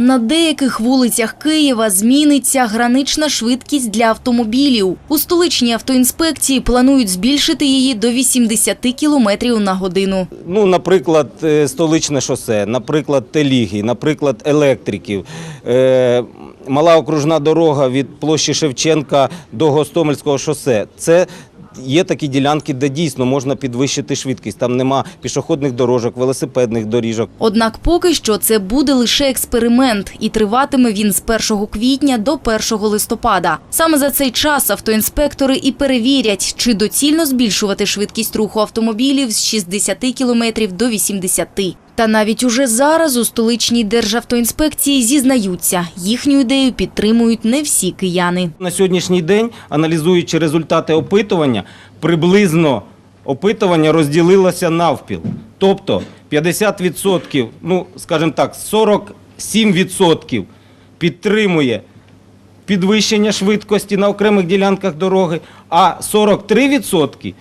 На деяких вулицях Києва зміниться гранична швидкість для автомобілів. У столичній автоінспекції планують збільшити її до 80 кілометрів на годину. Ну, наприклад, е, столичне шосе, наприклад, теліги, наприклад, електриків. Е, Мала окружна дорога від площі Шевченка до Гостомельського шосе. Це є такі ділянки, де дійсно можна підвищити швидкість. Там нема пішохідних дорожок, велосипедних доріжок. Однак поки що це буде лише експеримент, і триватиме він з 1 квітня до 1 листопада. Саме за цей час автоінспектори і перевірять, чи доцільно збільшувати швидкість руху автомобілів з 60 км до 80. Та навіть уже зараз у столичній державтоінспекції зізнаються, їхню ідею підтримують не всі кияни. На сьогоднішній день, аналізуючи результати опитування, приблизно опитування розділилося навпіл. Тобто 50%, ну, скажімо так, 47% підтримує підвищення швидкості на окремих ділянках дороги, а 43%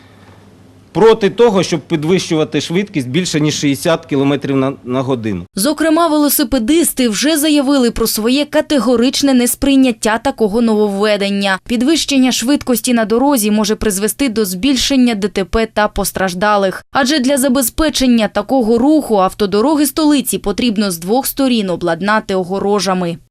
проти того, щоб підвищувати швидкість більше ніж 60 км на, на годину. Зокрема, велосипедисти вже заявили про своє категоричне несприйняття такого нововведення. Підвищення швидкості на дорозі може призвести до збільшення ДТП та постраждалих. Адже для забезпечення такого руху автодороги столиці потрібно з двох сторін обладнати огорожами.